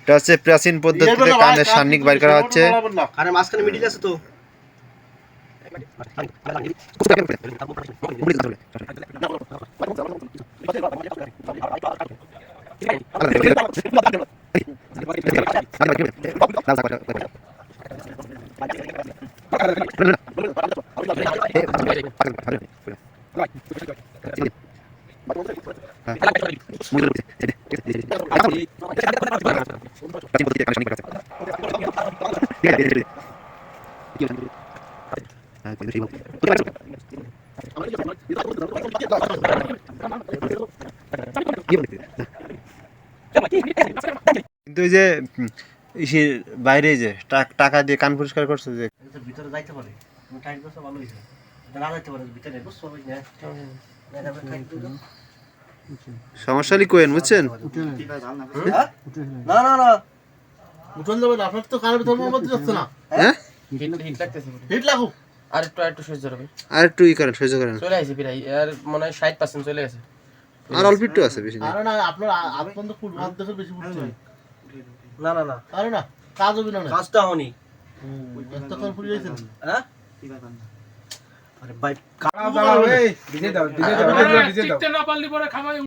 এটা হচ্ছে প্রাচীন পদ্ধতিতে কানের সান্নিক বাইর করা হচ্ছে আরে মাঝখানে মিডিল আছে তো কিন্তু যে বাইরে যে, টাকা দিয়ে কান পরিষ্কার করছে যে ভিতরে যাইতে পারে ভালো হয়েছে না যাইতে পারে ভিতরে ওই না এটা আবার টাইট করো। সমস্যা কোয়েন বুঝছেন? না না না। উঠন যাবে না আপনার তো কানের ভিতর মোমবাতি যাচ্ছে না। হ্যাঁ? হিট লাগুক। আর একটু আর একটু সহ্য হবে আর একটু ই করেন সহ্য করেন। চলে আসে প্রায় আর মনে হয় ষাট পার্সেন্ট চলে গেছে। আর অল্প একটু আছে বেশি না না আপনার আপনার তো ফুল ভাত দেখে বেশি ফুটছে। না না না। আরে না কাজ হবে না না কাজটা হনি এতক্ষণ ফুলে যাইছেন হ্যাঁ? আরে ভাই দিতে না দাও পরে খামাই